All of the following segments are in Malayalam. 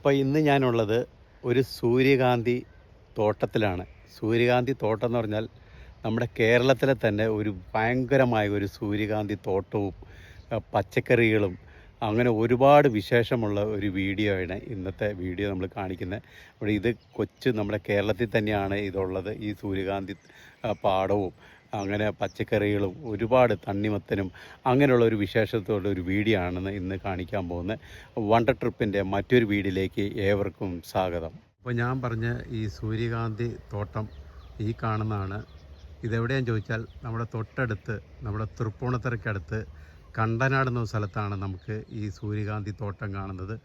അപ്പോൾ ഇന്ന് ഞാനുള്ളത് ഒരു സൂര്യകാന്തി തോട്ടത്തിലാണ്. സൂര്യകാന്തി തോട്ടം എന്ന് പറഞ്ഞാൽ നമ്മുടെ കേരളത്തിലെ തന്നെ ഒരു ഭയങ്കരമായ ഒരു സൂര്യകാന്തി തോട്ടവും പച്ചക്കറികളും അങ്ങനെ ഒരുപാട് വിശേഷമുള്ള ഒരു വീഡിയോ ആണ് ഇന്നത്തെ വീഡിയോ നമ്മൾ കാണിക്കുന്നത്. അപ്പോൾ ഇത് കൊച്ചു നമ്മുടെ കേരളത്തിൽ തന്നെയാണ് ഇതുള്ളത് ഈ സൂര്യകാന്തി പാടവും അങ്ങനെ പച്ചക്കറികളും ഒരുപാട് തണ്ണിമത്തനും അങ്ങനെയുള്ള ഒരു വിശേഷത്തോടെ ഒരു വീഡിയോ ആണെന്ന് ഇന്ന് കാണിക്കാൻ പോകുന്നത്. വണ്ടർ ട്രിപ്പിന്റെ മറ്റൊരു വീഡിയോയിലേക്ക് ഏവർക്കും സ്വാഗതം. അപ്പോൾ ഞാൻ പറഞ്ഞ ഈ സൂര്യകാന്തി തോട്ടം ഈ കാണുന്നതാണ്. ഇതെവിടെയാന്ന് ചോദിച്ചാൽ നമ്മുടെ തൊട്ടടുത്ത് നമ്മുടെ തൃപ്പൂണിത്തറയ്ക്കടുത്ത് കണ്ടനാട് എന്ന സ്ഥലത്താണ് നമുക്ക് ഈ സൂര്യകാന്തി തോട്ടം കാണുന്നത്.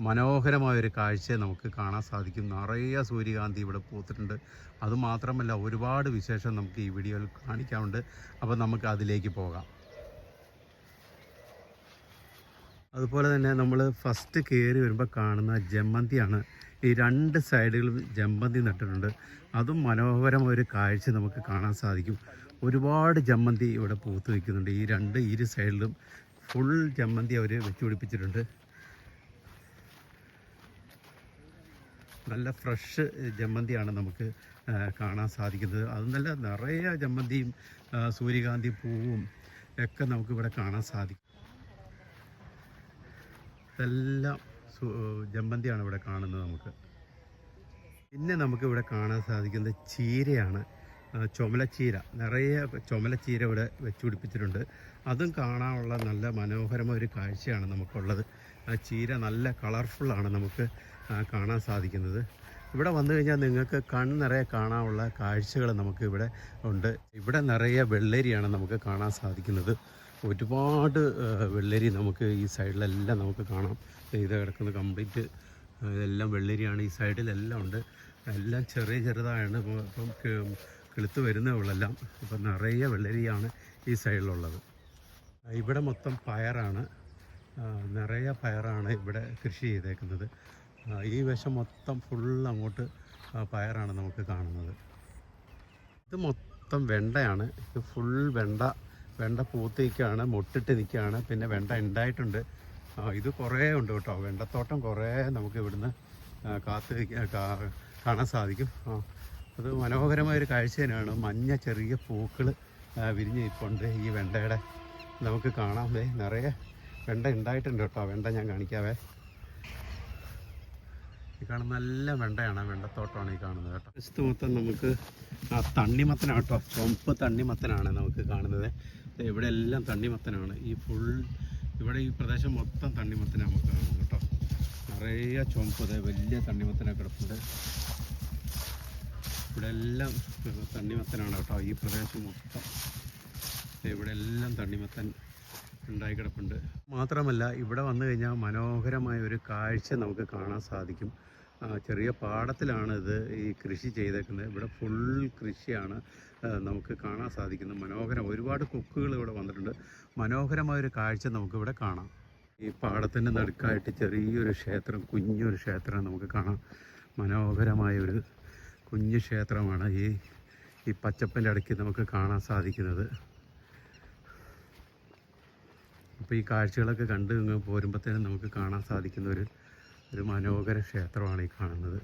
മനോഹരമായൊരു കാഴ്ച നമുക്ക് കാണാൻ സാധിക്കും. നിറയെ സൂര്യകാന്തി ഇവിടെ പൂത്തിട്ടുണ്ട്. അതുമാത്രമല്ല ഒരുപാട് വിശേഷം നമുക്ക് ഈ വീഡിയോയിൽ കാണിക്കാറുണ്ട് അപ്പോൾ നമുക്ക് അതിലേക്ക് പോകാം. അതുപോലെ തന്നെ നമ്മൾ ഫസ്റ്റ് കയറി വരുമ്പോൾ കാണുന്ന ജമ്മന്തിയാണ് ഈ രണ്ട് സൈഡുകളും ജമ്മന്തി നട്ടിട്ടുണ്ട്. അതും മനോഹരമായ ഒരു കാഴ്ച നമുക്ക് കാണാൻ സാധിക്കും. ഒരുപാട് ജമ്മന്തി ഇവിടെ പൂത്ത് വയ്ക്കുന്നുണ്ട് ഈ രണ്ട് ഇരു സൈഡിലും ഫുൾ ജമ്മന്തി അവർ വെച്ച് നല്ല ഫ്രഷ് ജമ്മന്തിയാണ് നമുക്ക് കാണാൻ സാധിക്കുന്നത്. അത് നല്ല നിറയെ ജമ്മന്തിയും സൂര്യകാന്തി പൂവും ഒക്കെ നമുക്ക് ഇവിടെ കാണാൻ സാധിക്കും. ഇതെല്ലാം ജമ്മന്തിയാണ് ഇവിടെ കാണുന്നത് നമുക്ക്. പിന്നെ നമുക്ക് ഇവിടെ കാണാൻ സാധിക്കുന്നത് ചീരയാണ്. ചുമലച്ചീര നിറയെ ചുമലച്ചീര ഇവിടെ വെച്ച് പിടിപ്പിച്ചിട്ടുണ്ട്. അതും കാണാനുള്ള നല്ല മനോഹരമായ ഒരു കാഴ്ചയാണ് നമുക്കുള്ളത്. ആ ചീര നല്ല കളർഫുള്ളാണ് നമുക്ക് കാണാൻ സാധിക്കുന്നത്. ഇവിടെ വന്നു കഴിഞ്ഞാൽ നിങ്ങൾക്ക് കണ്ണ് നിറയെ കാണാനുള്ള കാഴ്ചകൾ നമുക്ക് ഇവിടെ ഉണ്ട്. ഇവിടെ നിറയെ വെള്ളരിയാണ് നമുക്ക് കാണാൻ സാധിക്കുന്നത്. ഒരുപാട് വെള്ളരി നമുക്ക് ഈ സൈഡിലെല്ലാം നമുക്ക് കാണാം. ഇത് കിടക്കുന്ന കംപ്ലീറ്റ് ഇതെല്ലാം വെള്ളരിയാണ്. ഈ സൈഡിലെല്ലാം ഉണ്ട്. എല്ലാം ചെറിയ ചെറുതാണ് ഇപ്പം ഇപ്പം കിളുത്ത് വരുന്നേ ഉള്ളെല്ലാം. ഇപ്പം നിറയെ വെള്ളരിയാണ് ഈ സൈഡിലുള്ളത്. ഇവിടെ മൊത്തം പയറാണ്. നിറയെ പയറാണ് ഇവിടെ കൃഷി ചെയ്തേക്കുന്നത്. ഈ വശം മൊത്തം ഫുൾ അങ്ങോട്ട് പയറാണ് നമുക്ക് കാണുന്നത്. ഇത് മൊത്തം വെണ്ടയാണ്. ഇത് ഫുൾ വെണ്ട വെണ്ട പൂത്തേക്കാണ് മുട്ടിട്ട് നിൽക്കുകയാണ് പിന്നെ വെണ്ട ഉണ്ടായിട്ടുണ്ട് ഇത് കുറേ ഉണ്ട് കേട്ടോ. വെണ്ടത്തോട്ടം കുറേ നമുക്ക് ഇവിടുന്ന് കാത്ത് കാണാൻ സാധിക്കും. അത് മനോഹരമായൊരു കാഴ്ച തന്നെയാണ്. മഞ്ഞ ചെറിയ പൂക്കൾ വിരിഞ്ഞ് നിൽപ്പുണ്ട് ഈ വെണ്ടയുടെ. നമുക്ക് കാണാം. നിറയെ വെണ്ട ഉണ്ടായിട്ടുണ്ട് കേട്ടോ. വെണ്ട ഞാൻ കാണിക്കാവേ. ഈ കാണുന്ന നല്ല വെണ്ടയാണ് വെണ്ടത്തോട്ടമാണ് ഈ കാണുന്നത് കേട്ടോ. ജസ്റ്റ് മൊത്തം നമുക്ക് ആ തണ്ണിമത്തനാണ് കേട്ടോ ചുമപ്പ് തണ്ണിമത്തനാണ് നമുക്ക് കാണുന്നത്. ഇവിടെ എല്ലാം തണ്ണിമത്തനാണ്. ഈ ഫുൾ ഇവിടെ ഈ പ്രദേശം മൊത്തം തണ്ണിമത്തനാണ് നമുക്ക് കാണുന്നത് കേട്ടോ. നിറയെ ചുമപ്പ് വലിയ തണ്ണിമത്തനൊക്കെ കിടപ്പുണ്ട്. ഇവിടെ എല്ലാം തണ്ണിമത്തനാണ് കേട്ടോ ഈ പ്രദേശം മൊത്തം. ഇവിടെ എല്ലാം തണ്ണിമത്തൻ ഉണ്ടായി കിടപ്പുണ്ട്. മാത്രമല്ല ഇവിടെ വന്നു കഴിഞ്ഞാൽ മനോഹരമായ ഒരു കാഴ്ച നമുക്ക് കാണാൻ സാധിക്കും. ചെറിയ പാടത്തിലാണ് ഇത് ഈ കൃഷി ചെയ്തേക്കുന്നത്. ഇവിടെ ഫുൾ കൃഷിയാണ് നമുക്ക് കാണാൻ സാധിക്കുന്നത്. മനോഹരം ഒരുപാട് കൊക്കുകൾ ഇവിടെ വന്നിട്ടുണ്ട്. മനോഹരമായ ഒരു കാഴ്ച നമുക്കിവിടെ കാണാം. ഈ പാടത്തിന്റെ നടുക്കായിട്ട് ചെറിയൊരു ക്ഷേത്രം കുഞ്ഞൊരു ക്ഷേത്രം നമുക്ക് കാണാം. മനോഹരമായ ഒരു കുഞ്ഞു ക്ഷേത്രമാണ് ഈ ഈ പച്ചപ്പിന്റെ ഇടയ്ക്ക് നമുക്ക് കാണാൻ സാധിക്കുന്നത്. അപ്പോൾ ഈ കാഴ്ചകളൊക്കെ കണ്ട് പോരുമ്പോഴത്തേനും നമുക്ക് കാണാൻ സാധിക്കുന്ന ഒരു ഒരു മനോഹര ക്ഷേത്രമാണ് ഈ കാണുന്നത്.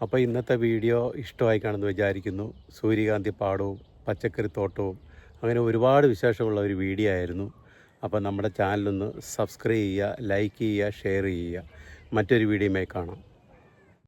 അപ്പോൾ ഇന്നത്തെ വീഡിയോ ഇഷ്ടമായി കാണുമെന്ന് വിചാരിക്കുന്നു. സൂര്യകാന്തി പാടവും പച്ചക്കറി തോട്ടവും അങ്ങനെ ഒരുപാട് വിശേഷമുള്ള ഒരു വീഡിയോ ആയിരുന്നു. അപ്പോൾ നമ്മുടെ ചാനലൊന്ന് സബ്സ്ക്രൈബ് ചെയ്യുക ലൈക്ക് ചെയ്യുക ഷെയർ ചെയ്യുക. മറ്റൊരു വീഡിയോയുമായി കാണാം.